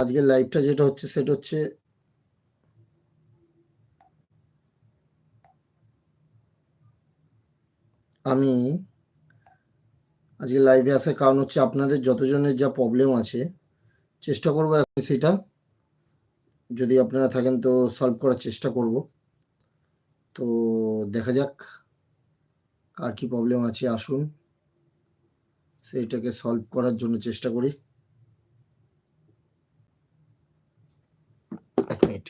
আজকের লাইভটা যেটা হচ্ছে, সেটা হচ্ছে আমি আজকে লাইভে আসার কারণ হচ্ছে আপনাদের যতজনের যা প্রবলেম আছে, চেষ্টা করব এখন সেটা। যদি আপনারা থাকেন তো সলভ করার চেষ্টা করব। তো দেখা যাক কার কি প্রবলেম আছে, আসুন। সেইটাকে সলভ করার জন্য চেষ্টা করি এক মিনিট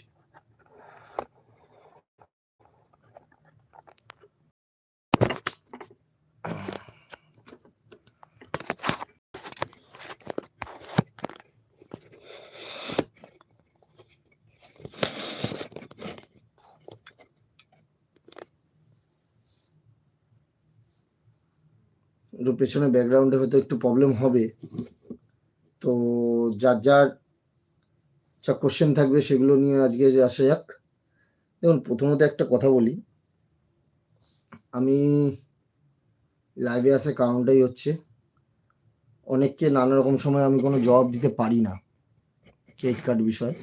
একটু পেছনে ব্যাকগ্রাউন্ডে হয়তো একটু প্রবলেম হবে। তো যার যার যা কোশ্চেন থাকবে সেগুলো নিয়ে আজকে যে আসা যাক। দেখুন, প্রথমত একটা কথা বলি। আমি লাইভে আসার কারণটাই হচ্ছে। অনেককে নানা রকম সময় আমি কোনো জবাব দিতে পারি না ক্রেডিট কার্ড বিষয়।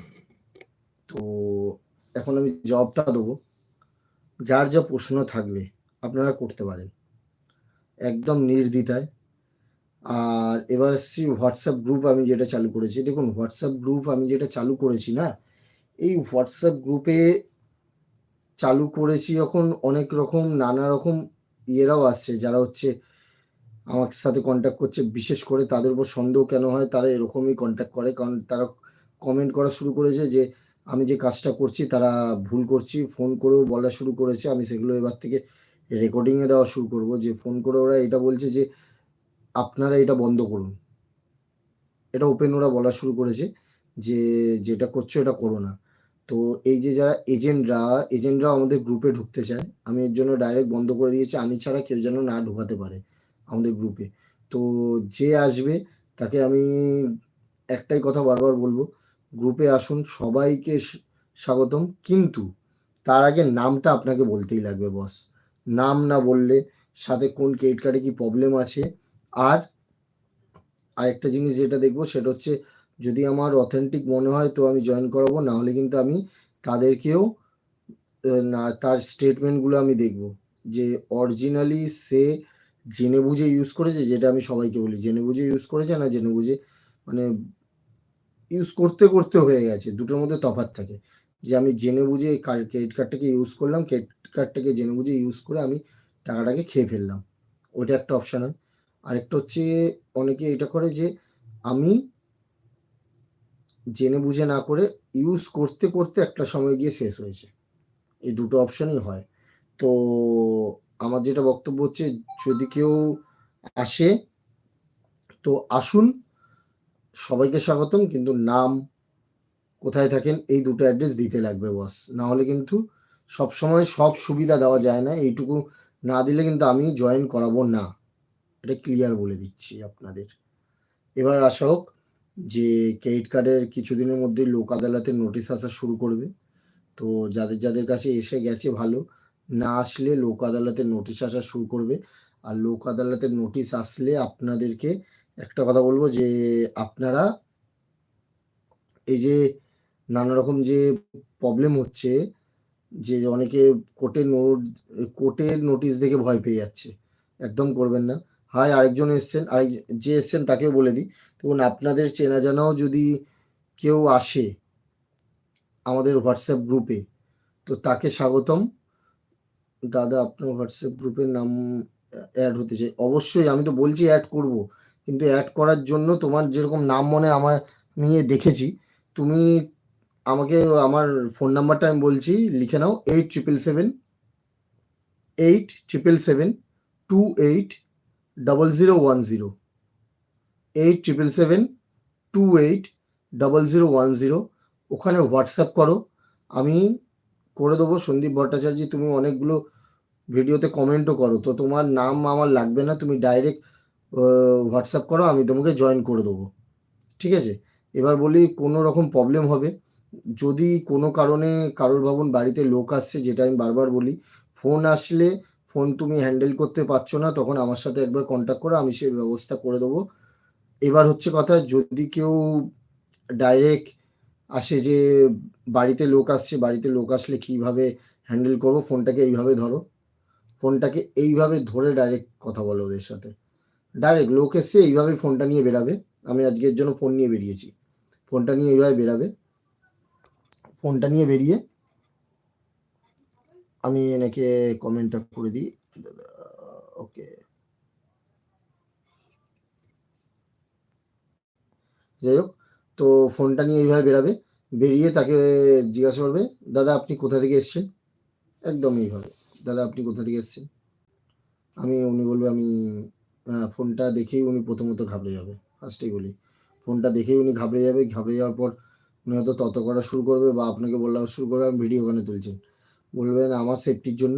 তো এখন আমি জবাবটা দেবো। যার যা প্রশ্ন থাকবে আপনারা করতে পারেন। একদম নির্দ্বিধায়। আর এবার আসছি হোয়াটসঅ্যাপ গ্রুপ আমি যেটা চালু করেছি। দেখুন হোয়াটসঅ্যাপ গ্রুপ আমি যেটা চালু করেছি না, এই হোয়াটসঅ্যাপ গ্রুপে চালু করেছি যখন অনেক রকম, নানা রকম ইয়েরাও আসছে। যারা হচ্ছে আমার সাথে কন্ট্যাক্ট করছে, বিশেষ করে তাদের উপর সন্দেহ কেন হয়, তারা এরকমই কন্ট্যাক্ট করে। কারণ তারা কমেন্ট করা শুরু করেছে যে, আমি যে কাজটা করছি, তারা ভুল করছি ফোন করেও বলা শুরু করেছে, আমি সেগুলো এবার থেকে রেকর্ডিংয়ে দেওয়া শুরু করব, যে ফোন করে ওরা এটা বলছে যে, আপনারা এটা বন্ধ করুন। এটা ওপেন ওরা বলা শুরু করেছে যে, যেটা করছ এটা করো না। তো এই যে যারা এজেন্টরা এজেন্টরা আমাদের গ্রুপে ঢুকতে চায়। আমি এর জন্য ডাইরেক্ট বন্ধ করে দিয়েছি, আমি ছাড়া কেউ যেন না ঢোকাতে পারে আমাদের গ্রুপে তো যে আসবে, তাকে আমি একটাই কথা বারবার বলব গ্রুপে আসুন, সবাইকে স্বাগতম। কিন্তু তার আগে নামটা আপনাকে বলতেই লাগবে বস নাম না বললে সাথে কোন ক্রেডিট কার্ডে কি প্রবলেম আছে? আর আরেকটা জিনিস যেটা দেখব সেটা হচ্ছে যদি আমার অথেন্টিক মনে হয় তো আমি জয়েন করাবো না হলে কিন্তু আমি তাদেরকেও না, তার স্টেটমেন্টগুলো আমি দেখব। যে অরিজিনালি সে জেনে বুঝে ইউজ করেছে, যেটা আমি সবাইকে বলি। জেনে বুঝে ইউজ করেছে না জেনে বুঝে মানে ইউজ করতে করতে হয়ে গেছে। দুটোর মধ্যে তফাৎ থাকে। যে আমি জেনে বুঝে ক্রেডিট কার্ডটাকে ইউজ করলাম ক্রেডিট কার্ডটাকে জেনে বুঝে ইউজ করে আমি টাকাটাকে খেয়ে ফেললাম। ওইটা একটা অপশান হয়। আরেকটা হচ্ছে অনেকে এটা করে যে আমি জেনে বুঝে না করে ইউজ করতে করতে একটা সময় গিয়ে শেষ হয়েছে। এই দুটো অপশানই হয়। তো আমার যেটা বক্তব্য হচ্ছে, যদি কেউ আসে, তো আসুন, সবাইকে স্বাগতম, কিন্তু নাম কোথায় থাকেন, এই দুটো অ্যাড্রেস দিতে লাগবে বস না হলে কিন্তু সব সময় সব সুবিধা দেওয়া যায় না, এইটুকু না দিলে কিন্তু আমি জয়েন করাবো না। এটা ক্লিয়ার বলে দিচ্ছি আপনাদের। এবার আশা হোক যে ক্রেডিট কার্ডের কিছুদিনের মধ্যে লোক আদালতের নোটিশ আসা শুরু করবে। তো যাদের যাদের কাছে এসে গেছে ভালো, না আসলে লোক আদালতের নোটিশ আসা শুরু করবে। আর লোক আদালতের নোটিশ আসলে আপনাদেরকে একটা কথা বলব যে আপনারা এই যে নানা রকম যে প্রবলেম হচ্ছে যে অনেকে কোর্টের নোট, কোর্টের নোটিশ দেখে ভয় পেয়ে যাচ্ছে। একদম করবেন না। হাই আরেকজন এসছেন, আরেক, যে এসছেন তাকেও বলে দিই। দেখুন, আপনাদের চেনা জানাও যদি কেউ আসে আমাদের হোয়াটসঅ্যাপ গ্রুপে, তো তাকে স্বাগতম। দাদা, আপনার হোয়াটসঅ্যাপ গ্রুপের নাম অ্যাড হতে চাই। অবশ্যই, আমি তো বলছি অ্যাড করব, কিন্তু অ্যাড করার জন্য তোমার যেরকম নাম মনে আমার নিয়ে দেখেছি। তুমি আমাকে আমার ফোন নাম্বারটা আমি বলছি, লিখে নাও eight triple seven eight triple seven two eight double zero one zero eight triple seven two eight double zero one zero ওখানে হোয়াটসঅ্যাপ করো। আমি করে দেবো, সন্দীপ ভট্টাচার্য, তুমি অনেকগুলো ভিডিওতে কমেন্টও করো। তো তোমার নাম আমার লাগবে না, তুমি ডাইরেক্ট হোয়াটসঅ্যাপ করো, আমি তোমাকে জয়েন করে দেবো। ঠিক আছে? এবার বলি কোনো রকম প্রবলেম হবে। যদি কোনো কারণে কারোর ভাবুন বাড়িতে লোক আসছে, যেটা আমি বারবার বলি, ফোন আসলে ফোন তুমি হ্যান্ডেল করতে পারছ না, তখন আমার সাথে একবার কন্ট্যাক্ট করো, আমি সেই ব্যবস্থা করে দেবো। এবার হচ্ছে কথা, যদি কেউ ডাইরেক্ট আসে যে বাড়িতে লোক আসছে, বাড়িতে লোক আসলে কীভাবে হ্যান্ডেল করব, ফোনটাকে এইভাবে ধরো। ফোনটাকে এইভাবে ধরে ডাইরেক্ট কথা বলো ওদের সাথে। ডাইরেক্ট লোক এসছে এইভাবে ফোনটা নিয়ে বেরাবে আমি আজকের জন্য ফোন নিয়ে বেরিয়েছি। ফোনটা নিয়ে এইভাবে বেরাবে ফোনটা নিয়ে বেরিয়ে আমি এনাকে কমেন্টটা করে দিই। ওকে যাই হোক, তো ফোনটা নিয়ে এইভাবে বেরাবে, বেরিয়ে তাকে জিজ্ঞাসা করবে, দাদা, আপনি কোথা থেকে এসছেন? একদম এইভাবে, দাদা, আপনি কোথা থেকে এসছেন? আমি, উনি বলবে, আমি ফোনটা দেখেই উনি প্রথমত ঘাবড়ে যাবে ফার্স্টেই বলি। ফোনটা দেখেই উনি ঘাবড়ে যাবে, ঘাবড়ে যাওয়ার পর উনি হয়তো তত করা শুরু করবে বা আপনাকে বলা শুরু করবে, আমি ভিডিও ওখানে তুলছেন বলবেন আমার সেফটির জন্য,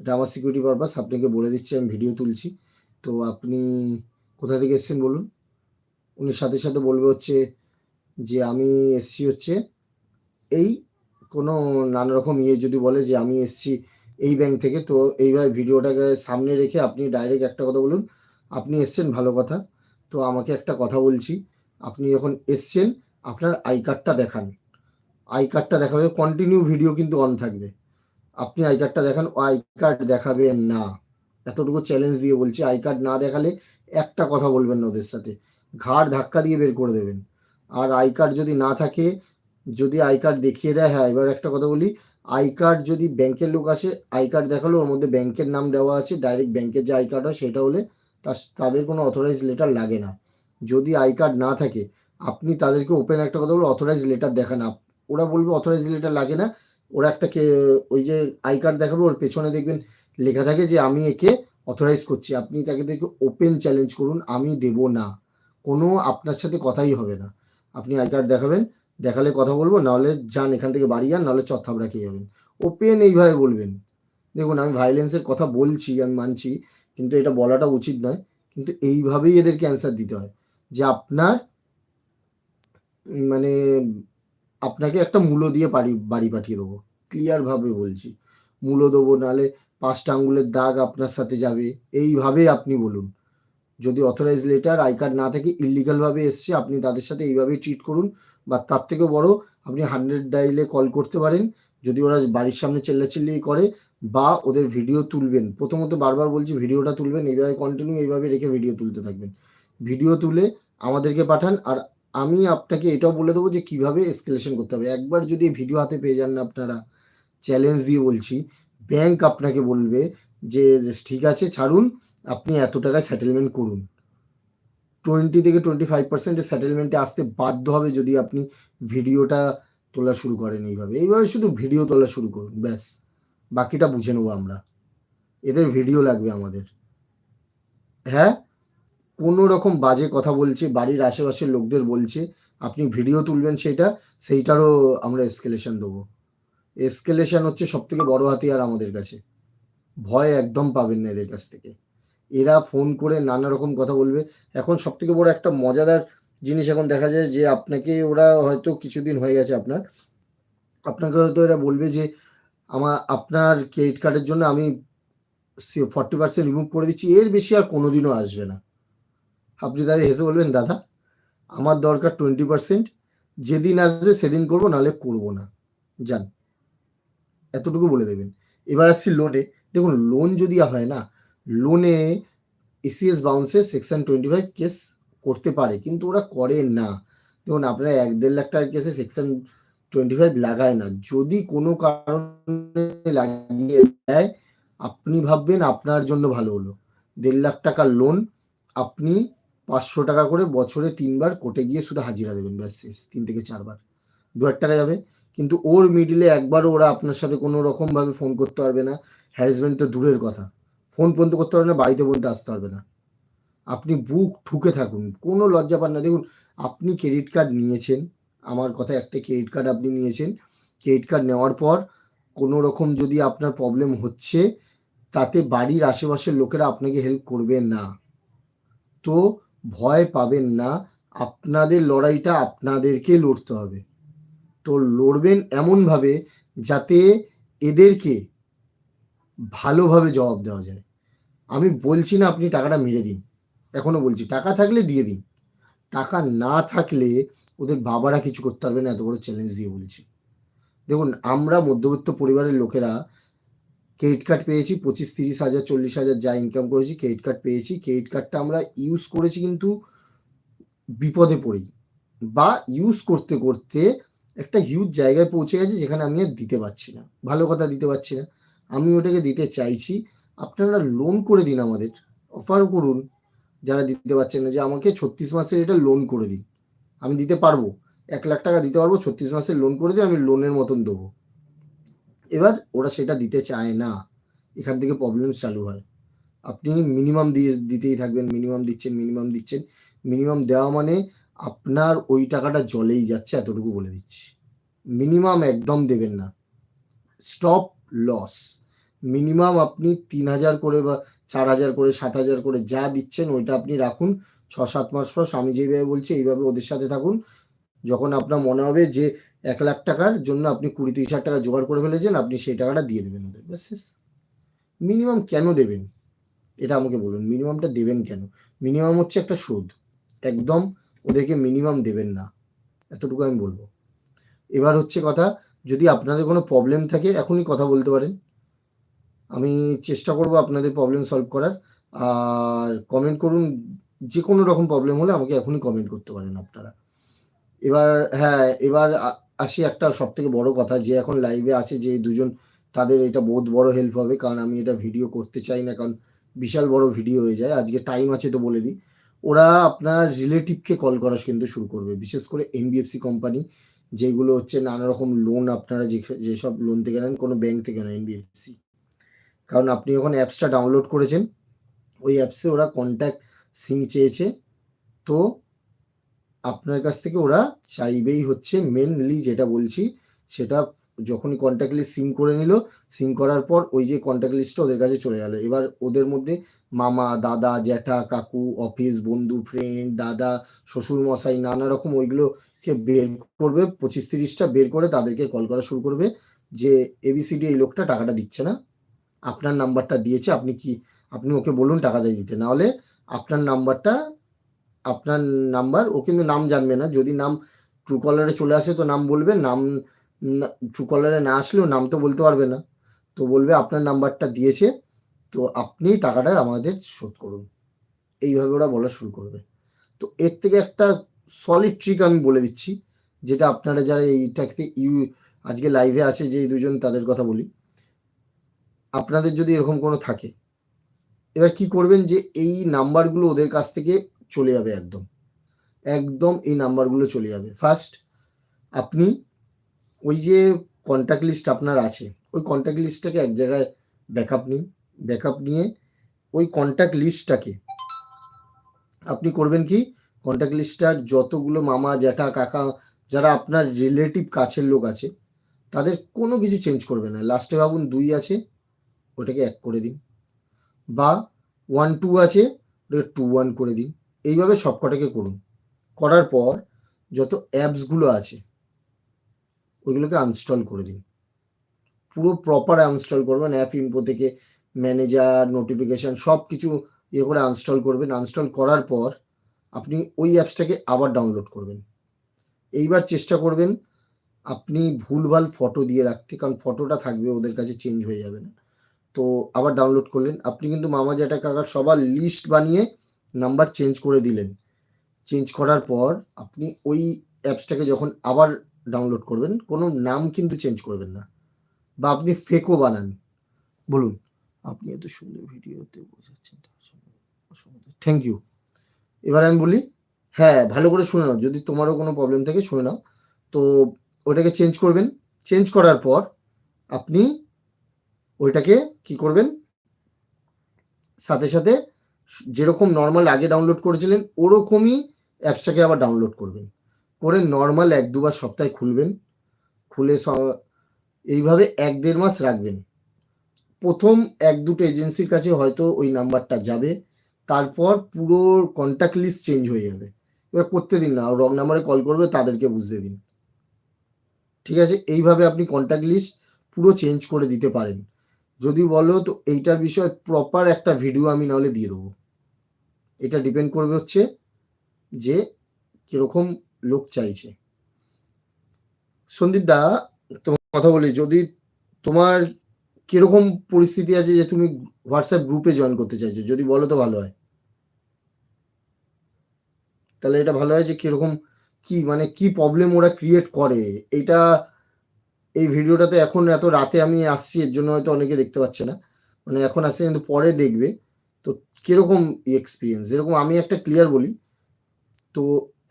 এটা আমার সিকিউরিটি পারপাস আপনাকে বলে দিচ্ছি, আমি ভিডিও তুলছি। তো আপনি কোথা থেকে এসছেন বলুন? উনি সাথে সাথে বলবে হচ্ছে যে আমি এসছি হচ্ছে এই কোনো নানা রকম ইয়ে যদি বলে যে আমি এসছি এই ব্যাংক থেকে, তো এইভাবে ভিডিওটাকে সামনে রেখে আপনি ডাইরেক্ট একটা কথা বলুন, আপনি এসছেন, ভালো কথা। তো আমাকে একটা কথা বলছি, আপনি যখন এসছেন আপনার আই কার্ডটা দেখান। আই কার্ডটা দেখাবে কন্টিনিউ ভিডিও কিন্তু অন থাকবে। আপনি আই কার্ডটা দেখান আই কার্ড দেখাবেন না। এতটুকু চ্যালেঞ্জ দিয়ে বলছি, আই কার্ড না দেখালে একটা কথা বলবেন না ওদের সাথে। ঘাড় ধাক্কা দিয়ে বের করে দেবেন। আর আই কার্ড যদি না থাকে, যদি আই কার্ড দেখিয়ে দেয় হ্যাঁ এবার একটা কথা বলি, আই কার্ড যদি ব্যাংকের লোক আসে, আই কার্ড দেখাল ওর মধ্যে ব্যাংকের নাম দেওয়া আছে ডাইরেক্ট ব্যাংকের যে আই কার্ড হয়, সেটা হলে তাদের কোনো অথরাইজ লেটার লাগে না। যদি আই কার্ড না থাকে আপনি তাদেরকে ওপেন একটা কথা বলব অথরাইজ লেটার দেখান। ওরা বলবে অথরাইজ লেটার লাগে না। ওরা একটা ওই যে আই কার্ড দেখাবে, ওর পেছনে দেখবেন লেখা থাকে যে আমি একে অথরাইজ করছি। আপনি তাকে দেখে ওপেন চ্যালেঞ্জ করুন, আমি দেব না। কোনো আপনার সাথে কথাই হবে না। আপনি আই কার্ড দেখাবেন, দেখালে কথা বলব, নাহলে যান এখান থেকে বাড়ি যান, নাহলে চত্থাবড়া খেয়ে যাবেন। ওপেন এইভাবে বলবেন। দেখুন, আমি ভাইলেন্সের কথা বলছি, আমি মানছি, কিন্তু এটা বলাটা উচিত নয়। কিন্তু এইভাবেই এদেরকে অ্যান্সার দিতে হয়। যে আপনার মানে আপনাকে একটা মূল্য দিয়ে বাড়ি বাড়ি পাঠিয়ে দেবো। ক্লিয়ারভাবে বলছি। মূল্য দেবো, নাহলে পাঁচটা আঙ্গুলের দাগ আপনার সাথে যাবে। এইভাবে আপনি বলুন। যদি অথরাইজ লেটার আই কার্ড না থাকে ইলিগালভাবে এসছে, আপনি তাদের সাথে এইভাবেই ট্রিট করুন। বা তার থেকেও বড়, আপনি হান্ড্রেড ডাইলে কল করতে পারেন। যদি ওরা বাড়ির সামনে চেল্লাচিল্লি করে বা ওদের ভিডিও তুলবেন। প্রথমত বারবার বলছি ভিডিওটা তুলবেন। এইভাবে কন্টিনিউ এইভাবে রেখে ভিডিও তুলতে থাকবেন। ভিডিও তুলে আমাদেরকে পাঠান আর আমি আপনাকে এটাও বলে দেবো যে কীভাবে এসকেলেশন করতে হবে। একবার যদি ভিডিও হাতে পেয়ে যান না আপনারা চ্যালেঞ্জ দিয়ে বলছি ব্যাংক আপনাকে বলবে যে ঠিক আছে, ছাড়ুন, আপনি এত টাকায় সেটেলমেন্ট করুন। টোয়েন্টি থেকে টোয়েন্টি ফাইভ পার্সেন্টের সেটেলমেন্টে আসতে বাধ্য হবে যদি আপনি ভিডিওটা তোলা শুরু করেন এইভাবে। এইভাবে শুধু ভিডিও তোলা শুরু করুন, ব্যাস। বাকিটা বুঝে নেব আমরা। এদের ভিডিও লাগবে আমাদের। হ্যাঁ? কোনো রকম বাজে কথা বলছে, বাড়ির আশেপাশের লোকদের বলছে, আপনি ভিডিও তুলবেন সেটা, সেইটারও আমরা এসকেলেশন দেবো। এসকেলেশন হচ্ছে সব থেকে বড় হাতিয়ার আমাদের কাছে। ভয় একদম পাবেন না এদের কাছ থেকে। এরা ফোন করে নানা রকম কথা বলবে। এখন সব থেকে বড় একটা মজাদার জিনিস এখন দেখা যায় যে আপনাকে ওরা হয়তো কিছুদিন হয়ে গেছে আপনার। আপনাকে হয়তো এরা বলবে যে আমার আপনার ক্রেডিট কার্ডের জন্য আমি ফর্টি পার্সেন্ট রিমুভ করে দিচ্ছি। এর বেশি আর কোনোদিনও আসবে না। আপনি তাই হেসে বলবেন, দাদা, আমার দরকার টোয়েন্টি পার্সেন্ট যেদিন আসবে সেদিন করব, নাহলে করব না। যান, এতটুকু বলে দেবেন। এবার আসছি লোনে দেখুন লোন যদি হয় না লোনে এসিএস বাউন্সে সেকশন টোয়েন্টি ফাইভ কেস করতে পারে, কিন্তু ওরা করে না। দেখুন, আপনারা এক দেড় লাখ টাকার কেসে সেকশন টোয়েন্টি ফাইভ লাগায় না। যদি কোনো কারণে লাগিয়ে দেয়, আপনি ভাববেন আপনার জন্য ভালো হলো। দেড় লাখ টাকার লোন আপনি পাঁচশো টাকা করে বছরে তিনবার কোর্টে গিয়ে শুধু হাজিরা দেবেন, ব্যাস শেষ তিন থেকে চারবার। দু হাজার টাকা যাবে। কিন্তু ওর মিডিলে একবারও ওরা আপনার সাথে কোনো রকমভাবে ফোন করতে পারবে না। হ্যারাসমেন্ট তো দূরের কথা। ফোন পর্যন্ত করতে পারবে না, বাড়িতে বলতে আসতে পারবে না। আপনি বুক ঠুকে থাকুন, কোনো লজ্জা পান না। দেখুন, আপনি ক্রেডিট কার্ড নিয়েছেন, আমার কথা একটা ক্রেডিট কার্ড আপনি নিয়েছেন। ক্রেডিট কার্ড নেওয়ার পর কোনো রকম যদি আপনার প্রবলেম হচ্ছে, তাতে বাড়ির আশেপাশের লোকেরা আপনাকে হেল্প করবে না। তো ভয় পাবেন না। আপনাদের লড়াইটা আপনাদেরকে লড়তে হবে। তো লড়বেন এমনভাবে যাতে এদেরকে ভালোভাবে জবাব দেওয়া যায়। আমি বলছি না আপনি টাকাটা মেরে দিন। এখনও বলছি, টাকা থাকলে দিয়ে দিন। টাকা না থাকলে ওদের বাবারা কিছু করতে পারবে না, এত বড় চ্যালেঞ্জ দিয়ে বলছি। দেখুন, আমরা মধ্যবিত্ত পরিবারের লোকেরা ক্রেডিট কার্ড পেয়েছি, পঁচিশ, তিরিশ হাজার, চল্লিশ হাজার যা ইনকাম করেছি ক্রেডিট কার্ড পেয়েছি। ক্রেডিট কার্ডটা আমরা ইউজ করেছি কিন্তু বিপদে পড়েই বা ইউজ করতে করতে একটা হিউজ জায়গায় পৌঁছে গেছে যেখানে আমি আর দিতে পারছি না। ভালো কথা দিতে পারছি না। আমি ওটাকে দিতে চাইছি। আপনারা লোন করে দিন আমাদের। অফার করুন। যারা দিতে পারছেন না, যে আমাকে ছত্রিশ মাসের এটা লোন করে দিন। আমি দিতে পারব। এক লাখ টাকা দিতে পারব, ছত্রিশ মাসের লোন করে দিই আমি লোনের মতন দেবো। এবার ওরা সেটা দিতে চায় না, এখান থেকে প্রবলেম চালু হয়। আপনি মিনিমাম দিয়ে দিতেই থাকবেন মিনিমাম দিচ্ছেন মিনিমাম দিচ্ছেন। মিনিমাম দেওয়া মানে আপনার ওই টাকাটা জলেই যাচ্ছে, এতটুকু বলে দিচ্ছি। মিনিমাম একদম দেবেন না। স্টপ লস মিনিমাম আপনি তিন হাজার করে বা চার হাজার করে, সাত হাজার করে যা দিচ্ছেন, ওইটা আপনি রাখুন। ছ, সাত মাস পর স্বামী যেভাবে বলছে, এইভাবে ওদের সাথে থাকুন। যখন আপনার মনে হবে যে এক লাখ টাকার জন্য আপনি কুড়ি তিরিশ হাজার টাকা জোগাড় করে ফেলেছেন, আপনি সেই টাকাটা দিয়ে দেবেন ওদের, ব্যাস শেষ। মিনিমাম কেন দেবেন? এটা আমাকে বলুন মিনিমামটা দেবেন কেন? মিনিমাম হচ্ছে একটা সুদ। একদম ওদেরকে মিনিমাম দেবেন না। এতটুকু আমি বলব। এবার হচ্ছে কথা, যদি আপনাদের কোনো প্রবলেম থাকে, এখনই কথা বলতে পারেন। আমি চেষ্টা করব আপনাদের প্রবলেম সলভ করার। আর কমেন্ট করুন যে কোনো রকম প্রবলেম হলে আমাকে এখনই কমেন্ট করতে পারেন আপনারা। এবার হ্যাঁ এবার আসি একটা সব থেকে বড় কথা, যে এখন লাইভে আছে যে দুজন, তাদের এটা বহুত বড় হেল্প হবে, কারণ আমি এটা ভিডিও করতে চাই না, কারণ বিশাল বড় ভিডিও হয়ে যায়, আজকে টাইম আছে তো বলে দিই। ওরা আপনার রিলেটিভকে কল করা কিন্তু শুরু করবে, বিশেষ করে এনবিএফসি কোম্পানি যেগুলো হচ্ছে নানা রকম লোন আপনারা যে যেসব লোন থেকে নেন, কোনো ব্যাংক থেকে নেন এনবিএফসি কারণ আপনি যখন অ্যাপসটা ডাউনলোড করেছেন, ওই অ্যাপসে ওরা কন্ট্যাক্ট সিং চেয়েছে, তো আপনার কাছ থেকে ওরা চাইবেই হচ্ছে মেনলি যেটা বলছি, সেটা যখনই কন্ট্যাক্ট লিস্ট সিম করে নিল সিম করার পর ওই যে কন্ট্যাক্ট লিস্টটা ওদের কাছে চলে গেল। এবার ওদের মধ্যে মামা, দাদা, জ্যাঠা, কাকু অফিস বন্ধু ফ্রেন্ড দাদা, শ্বশুর মশাই, নানা রকম ওইগুলোকে বের করবে, পঁচিশ তিরিশটা বের করে তাদেরকে কল করা শুরু করবে যে এবিসিডি এই লোকটা টাকাটা দিচ্ছে না। আপনার নাম্বারটা দিয়েছে, আপনি কি, আপনি ওকে বলুন টাকা দিয়ে দিতে। নাহলে আপনার নাম্বারটা আপনার নাম্বার, ও কিন্তু নাম জানবে না। যদি নাম ট্রু কলারে চলে আসে তো নাম বলবে, নাম ট্রু কলারে না আসলেও নাম তো বলতে পারবে না। তো বলবে আপনার নাম্বারটা দিয়েছে, তো আপনি টাকাটা আমাদের শোধ করুন। এইভাবে ওরা বলা শুরু করবে। তো এর থেকে একটা সলিড ট্রিক আমি বলে দিচ্ছি, যেটা আপনারা যারা এইটাকে ইউ, আজকে লাইভে আছে যে দুজন তাদের কথা বলি। আপনাদের যদি এরকম কোনো থাকে, এবার কি করবেন যে এই নাম্বারগুলো ওদের কাছ থেকে চলে যাবে একদম। একদম এই নাম্বারগুলো চলে যাবে। ফার্স্ট আপনি ওই যে কন্ট্যাক্ট লিস্ট আপনার আছে, ওই কন্ট্যাক্ট লিস্টটাকে এক জায়গায় ব্যাকআপ নিন। ব্যাকআপ নিয়ে ওই কন্ট্যাক্ট লিস্টটাকে আপনি করবেন কি? কন্ট্যাক্ট লিস্টটার যতগুলো মামা, জ্যাঠা, কাকা যারা আপনার রিলেটিভ কাছের লোক আছে, তাদের কোনো কিছু চেঞ্জ করবে না। লাস্টে ভাবুন দুই আছে, ওটাকে এক করে দিন। বা ওয়ান টু আছে, ওটাকে টু ওয়ান করে দিন। এইভাবে সবকটাকে করুন। করার পর যত অ্যাপসগুলো আছে, ওইগুলোকে আনস্টল করে দিন। পুরো প্রপার আনস্টল করবেন অ্যাপ ইনফো থেকে ম্যানেজার নোটিফিকেশান সব কিছু ইয়ে করে আনস্টল করবেন। আনস্টল করার পর আপনি ওই অ্যাপসটাকে আবার ডাউনলোড করবেন। এইবার চেষ্টা করবেন আপনি ভুলভাল ফটো দিয়ে রাখতে, কারণ ফটোটা থাকবে, ওদের কাছে চেঞ্জ হয়ে যাবে না। তো আবার ডাউনলোড করলেন। আপনি কিন্তু মামা জ্যাঠা কাকার সবার লিস্ট বানিয়ে নাম্বার চেঞ্জ করে দিলেন। চেঞ্জ করার পর আপনি ওই অ্যাপসটাকে যখন আবার ডাউনলোড করবেন, কোনো নাম কিন্তু চেঞ্জ করবেন না। বা আপনি ফেকও বানান। বলুন, আপনি এত সুন্দর ভিডিওতে বোঝাচ্ছেন থ্যাংক ইউ এবার আমি বলি হ্যাঁ ভালো করে শুনে নাও। যদি তোমারও কোনো প্রবলেম থাকে, শুনে নাও। তো ওটাকে চেঞ্জ করবেন। চেঞ্জ করার পর আপনি ওইটাকে কি করবেন? সাথে সাথে যেরকম নর্মাল আগে ডাউনলোড করেছিলেন, ওরকমই অ্যাপসটাকে আবার ডাউনলোড করবেন। করে নর্মাল এক দুবার সপ্তাহে খুলবেন। খুলে এইভাবে এক দেড় মাস রাখবেন। প্রথম এক দুটো এজেন্সির কাছে হয়তো ওই নাম্বারটা যাবে। তারপর পুরো কন্ট্যাক্ট লিস্ট চেঞ্জ হয়ে যাবে। এবার করতে দিন না রং নাম্বারে কল করবে, তাদেরকে বুঝতে দিন। ঠিক আছে? এইভাবে আপনি কন্ট্যাক্ট লিস্ট পুরো চেঞ্জ করে দিতে পারেন। যদি বলো তো এইটার বিষয়ে প্রপার একটা ভিডিও আমি নাহলে দিয়ে দেবো। এটা ডিপেন্ড করবে হচ্ছে যে কীরকম লোক চাইছে। সন্দীপ দা তোমার কথা বলি, যদি তোমার কীরকম পরিস্থিতি আছে যে তুমি হোয়াটসঅ্যাপ গ্রুপে জয়েন করতে চাইছো, যদি বলো তো ভালো হয়। তাহলে এটা ভালো হয় যে কীরকম কি মানে কি প্রবলেম ওরা ক্রিয়েট করে? এটা এই ভিডিওটাতে এখন এত রাতে আমি আসছি, এর জন্য হয়তো অনেকে দেখতে পাচ্ছে না। মানে এখন আসছে কিন্তু পরে দেখবে। তো কীরকম এক্সপিরিয়েন্স যেরকম আমি একটা ক্লিয়ার বলি, তো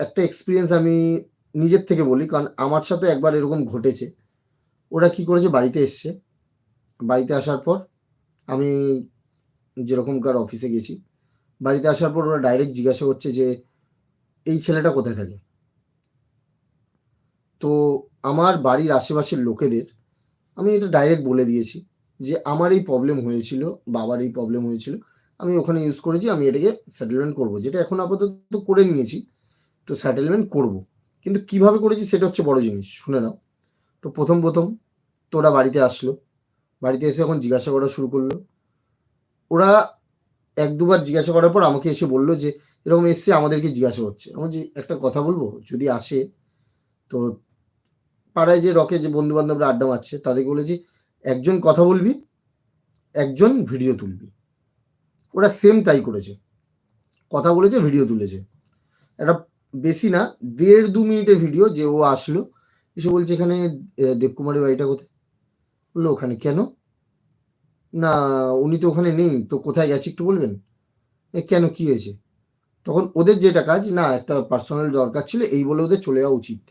একটা এক্সপিরিয়েন্স আমি নিজের থেকে বলি, কারণ আমার সাথে একবার এরকম ঘটেছে। ওরা কি করেছে? বাড়িতে এসছে। বাড়িতে আসার পর আমি যেরকমকার অফিসে গেছি, বাড়িতে আসার পর ওরা ডাইরেক্ট জিজ্ঞাসা করছে যে, এই ছেলেটা কোথায় থাকে? তো আমার বাড়ির আশেপাশের লোকেদের আমি এটা ডাইরেক্ট বলে দিয়েছি যে আমার এই প্রবলেম হয়েছিল, বাবার এই প্রবলেম হয়েছিল, আমি ওখানে ইউজ করেছি, আমি এটাকে সেটেলমেন্ট করব। যেটা এখন আপাতত করে নিয়েছি, তো সেটেলমেন্ট করব। কিন্তু কীভাবে করেছি সেটা হচ্ছে বড় জিনিস, শুনে নাও। তো প্রথম প্রথম তোরা বাড়িতে আসলো, বাড়িতে এসে এখন জিজ্ঞাসা করা শুরু করল। ওরা এক দুবার জিজ্ঞাসা করার পর আমাকে এসে বলল যে, এরকম এসছে আমাদেরকে জিজ্ঞাসা করছে আমার যে একটা কথা বলব? যদি আসে, তো পাড়ায় যে রকে যে বন্ধু বান্ধবরা আড্ডা মারছে, তাদেরকে বলেছি, একজন কথা বলবি, একজন ভিডিও তুলবি। ওরা সেম তাই করেছে। কথা বলেছে, ভিডিও তুলেছে। একটা বেশি না, দেড় দু মিনিটের ভিডিও যে ও আসলো, এসে বলছে, এখানে দেবকুমারের বাড়িটা কোথায়? বলল, ওখানে কেন? না, উনি তো ওখানে নেই, তো কোথায় গেছে একটু বলবেন? কেন, কি হয়েছে? তখন ওদের যেটা কাজ, না, একটা পার্সোনাল দরকার ছিল, এই বলে ওদের চলে যাওয়া উচিত।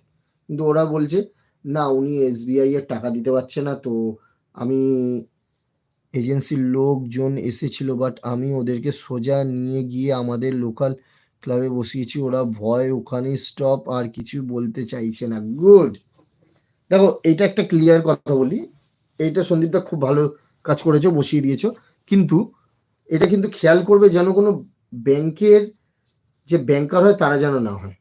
কিন্তু ওরা বলছে না, উনি এসবিআই এর টাকা দিতে পারছে না, তো আমি এজেন্সির লোকজন এসেছিল বাট আমি ওদেরকে সোজা নিয়ে গিয়ে আমাদের লোকাল ক্লাবে বসিয়েছি। ওরা ভয়, ওখানে স্টপ আর কিছু বলতে চাইছে না। গুড দেখো, এটা একটা ক্লিয়ার কথা বলি। এইটা সন্দীপদা খুব ভালো কাজ করেছ, বসিয়ে দিয়েছ। কিন্তু এটা কিন্তু খেয়াল করবে যেন কোনো ব্যাংকের যে ব্যাংকার হয়, তারা যেন না হয়।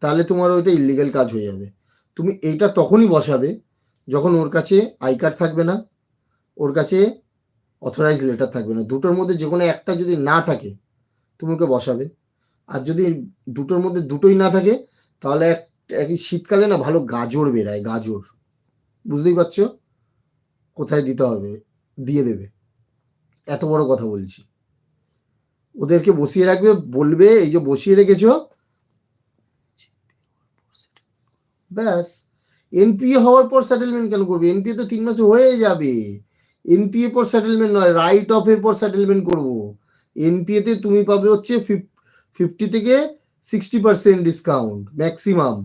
তাহলে তোমার ওইটা ইলিগাল কাজ হয়ে যাবে। তুমি এইটা তখনই বসাবে যখন ওর কাছে আই কার্ড থাকবে না, ওর কাছে অথরাইজ লেটার থাকবে না। দুটোর মধ্যে যে কোনো একটা যদি না থাকে, তুমি ওকে বসাবে। আর যদি দুটোর মধ্যে দুটোই না থাকে, তাহলে এক- একই শীতকালে না ভালো গাজর বেরায়, গাজর। বুঝতেই পারছ? কোথায় দিতে হবে? দিয়ে দেবে। এত বড় কথা বলছি। ওদেরকে বসিয়ে রাখবে, বলবে, এই যে বসিয়ে রেখেছো ব্যাস এনপিএ হওয়ার পর সেটেলমেন্ট কেন করবে? এনপিএ তো তিন মাসে হয়ে যাবে। এনপিএ পর সেটেলমেন্ট নয় রাইট অফের পর সেটেলমেন্ট করব। এনপিএ তে তুমি পাবে হচ্ছে ফিফটি থেকে sixty percent discount maximum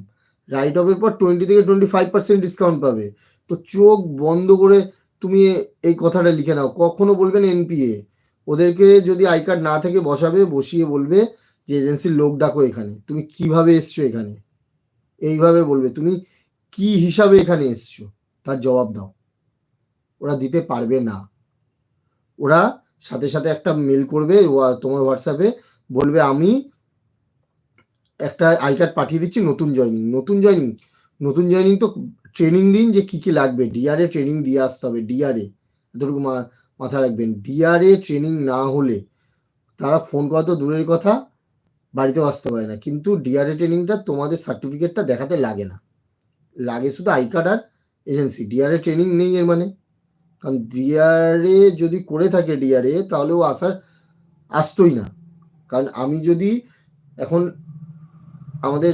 write অফের পর টোয়েন্টি থেকে টোয়েন্টি ফাইভ পার্সেন্ট ডিসকাউন্ট পাবে। তো চোখ বন্ধ করে তুমি এই কথাটা লিখে নাও। কখনো বলবেন এনপিএ ওদেরকে যদি আই কার্ড না থাকে, বসাবে, বসিয়ে বলবে যে, এজেন্সির লোক ডাকো এখানে। তুমি কীভাবে এসছো এখানে? এইভাবে বলবে, তুমি কি হিসাবে এখানে এসছো? তার জবাব দাও। ওরা দিতে পারবে না। ওরা সাথে সাথে একটা মেল করবে তোমার হোয়াটসঅ্যাপে বলবে, আমি একটা আই কার্ড পাঠিয়ে দিচ্ছি, নতুন জয়নিং নতুন জয়নিং নতুন জয়নিং তো ট্রেনিং দিন যে কি কি লাগবে। ডিআরএ ট্রেনিং দিয়ে আসতে হবে ডিআরএ এতটুকু মা- মাথায় রাখবেন। ডিআরএ ট্রেনিং না হলে তারা ফোন করা তো দূরের কথা বাড়িতেও আসতে পারে না। কিন্তু ডিআরএ ট্রেনিংটা তোমাদের সার্টিফিকেটটা দেখাতে লাগে না। লাগে শুধু আই কার্ড আর এজেন্সি ডিআরএ ট্রেনিং নেই এর মানে। কারণ ডিআরএ যদি করে থাকে ডিআরএ তাহলে ও আসার আসতোই না। কারণ আমি যদি এখন আমাদের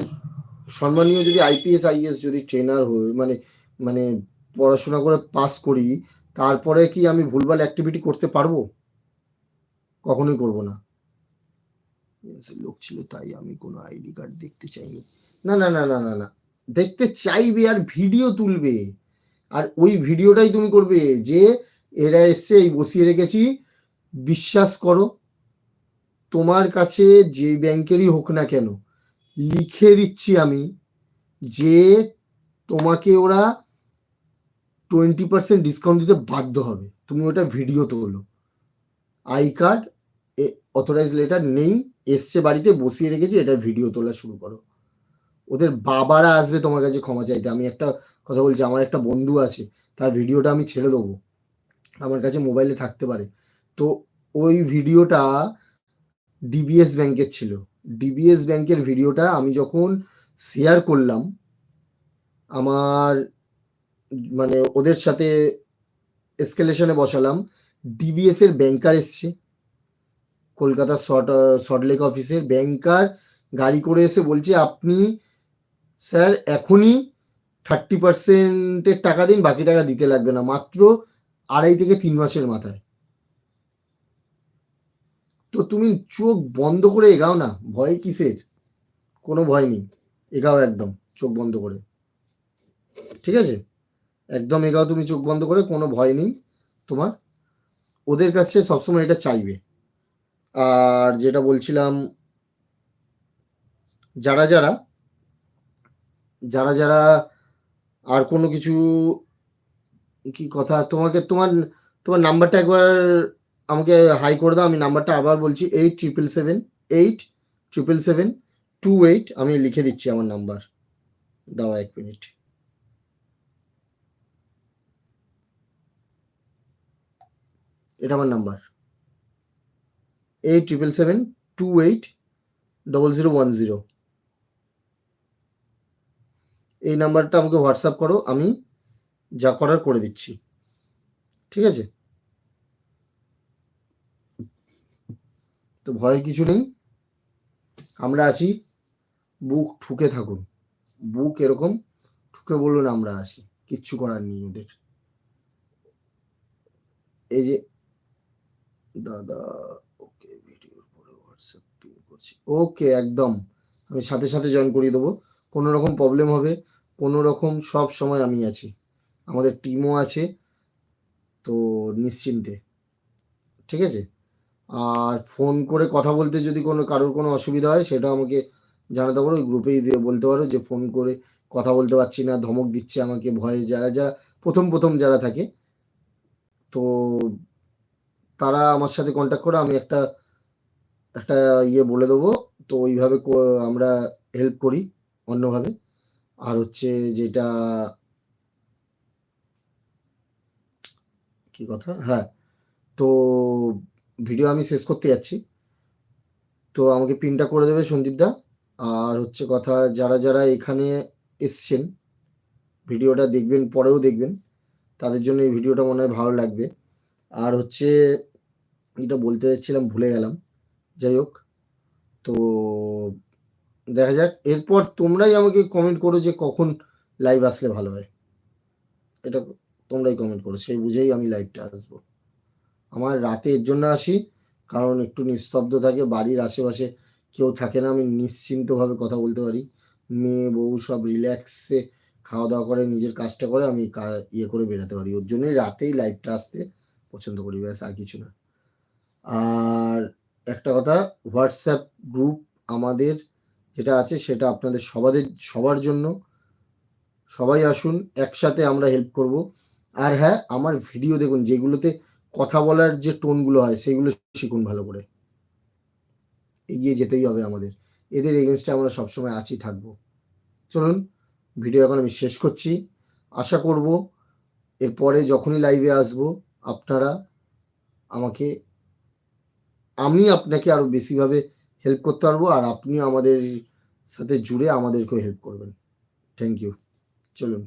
সম্মানীয় যদি আইপিএস আইএস যদি ট্রেনার হই মানে মানে পড়াশোনা করে পাস করি, তারপরে কি আমি ভুলভাল অ্যাক্টিভিটি করতে পারব? কখনোই করব না। লোক ছিল, তাই আমি কোনো আইডি কার্ড দেখতে চাইনি। না না না না না না। দেখতে চাইবে আর ভিডিও তুলবে। আর ওই ভিডিওটাই তুমি করবে যে এরা এসছে, এই বসিয়ে রেখেছি। বিশ্বাস করো, তোমার কাছে যে ব্যাংকেরই হোক না কেন, লিখে দিচ্ছি আমি যে তোমাকে ওরা টোয়েন্টি পার্সেন্ট ডিসকাউন্ট দিতে বাধ্য হবে। তুমি ওটা ভিডিও তোলো। আই কার্ড অথরাইজ লেটার নেই, এসছে বাড়িতে, বসিয়ে রেখেছি, এটা ভিডিও তোলা শুরু করো। ওদের বাবারা আসবে তোমার কাছে ক্ষমা চাইতে। আমি একটা কথা বলছি, আমার একটা বন্ধু আছে, তার ভিডিওটা আমি ছেড়ে দেবো। আমার কাছে মোবাইলে থাকতে পারে। তো ওই ভিডিওটা ডিবিএস ব্যাংকের ছিল। ডিবিএস ব্যাংকের ভিডিওটা আমি যখন শেয়ার করলাম, আমার মানে ওদের সাথে এসকেলেশনে বসালাম ডিবিএস এর ব্যাংকার এসছে। কলকাতা শর্ট শর্টলেক অফিসের ব্যাংকার গাড়ি করে এসে বলছে, আপনি স্যার এখনই থার্টি পার্সেন্টের টাকা দিন, বাকি টাকা দিতে লাগবে না, মাত্র আড়াই থেকে তিন মাসের মাথায়। তো তুমি চোখ বন্ধ করে এগাও না, ভয় কিসের? কোনো ভয় নেই, এগাও একদম, চোখ বন্ধ করে। ঠিক আছে? একদম এগাও তুমি চোখ বন্ধ করে, কোনো ভয় নেই তোমার। ওদের কাছে সবসময় এটা চাইবে। আর যেটা বলছিলাম, যারা যারা যারা যারা আর কোনো কিছু কি কথা, তোমাকে, তোমার তোমার নাম্বারটা একবার আমাকে হাই করে দাও, আমি নাম্বারটা আবার বলছি eight triple seven eight triple seven two eight আমি লিখে দিচ্ছি আমার নাম্বার দাও এক মিনিট এটা আমার number eight triple seven two eight double zero one zero এই নাম্বারটা আমাকে হোয়াটসঅ্যাপ করো, আমি যা করার করে দিচ্ছি। ঠিক আছে? তো ভয়ের কিছু নেই। আমরা আছি, বুক ঠুকে থাকুন। বুক এরকম ঠুকে বলুন, আমরা আছি। কিচ্ছু করার নেই ওদের। এই যে, দাদা ওকে একদম। আমি সাথে সাথে জয়েন করিয়ে দেবো। কোনো রকম প্রবলেম হবে। কোনো রকম সব সময় আমি আছি। আমাদের টিমও আছে। তো নিশ্চিন্তে। ঠিক আছে? আর ফোন করে কথা বলতে যদি কোনো, কারোর কোনো অসুবিধা হয়, সেটা আমাকে জানাতে পারো। ওই গ্রুপেই দিয়ে বলতে পারো যে ফোন করে কথা বলতে পারছি না, ধমক দিচ্ছে আমাকে ভয়ে। যারা যারা, প্রথম প্রথম যারা থাকে, তো তারা আমার সাথে কন্ট্যাক্ট করে। আমি একটা একটা ইয়ে বলে দেবো। তো ওইভাবে আমরা হেল্প করি অন্যভাবে। আর হচ্ছে যেটা, কি কথা? হ্যাঁ তো ভিডিও আমি শেষ করতে যাচ্ছি। তো আমাকে পিনটা করে দেবে সন্দীপদা আর হচ্ছে কথা, যারা যারা এখানে এসছেন, ভিডিওটা দেখবেন, পরেও দেখবেন, তাদের জন্য এই ভিডিওটা মনে হয় ভালো লাগবে। আর হচ্ছে এটা বলতে যাচ্ছিলাম, ভুলে গেলাম। যাই হোক তো দেখা যাক। এরপর তোমরাই আমাকে কমেন্ট করো যে কখন লাইভ আসলে ভালো হয়। এটা তোমরাই কমেন্ট করো, সেই বুঝেই আমি লাইভটা আসব। আমার রাতে এর জন্য আসি, কারণ একটু নিস্তব্ধ থাকে, বাড়ির আশেপাশে কেউ থাকে না, আমি নিশ্চিন্তভাবে কথা বলতে পারি। মেয়ে, বউ সব রিল্যাক্সে খাওয়া দাওয়া করে, নিজের কাজটা করে, আমি ইয়ে করে বেরোতে পারি। ওর জন্যই রাতেই লাইভটা আসতে পছন্দ করি, ব্যাস আর কিছু না। আর একটা কথা হোয়াটসঅ্যাপ গ্রুপ আমাদের যেটা আছে সেটা আপনাদের সবাদের, সবার জন্য। সবাই আসুন, একসাথে আমরা হেল্প করব। আর হ্যাঁ আমার ভিডিও দেখুন, যেগুলোতে কথা বলার যে টোনগুলো হয়, সেগুলো শিখুন ভালো করে। এগিয়ে যেতেই হবে আমাদের। এদের এগেনস্টে আমরা সবসময় আছি, থাকব। চলুন ভিডিও এখন আমি শেষ করছি। আশা করব, এরপরে যখনই লাইভে আসব, আপনারা আমাকে আমি আপনাকে আরও বেশিভাবে হেল্প করতে পারব আর আপনি আমাদের সাথে জুড়ে আমাদেরকেও হেল্প করবেন। থ্যাংক ইউ চলুন।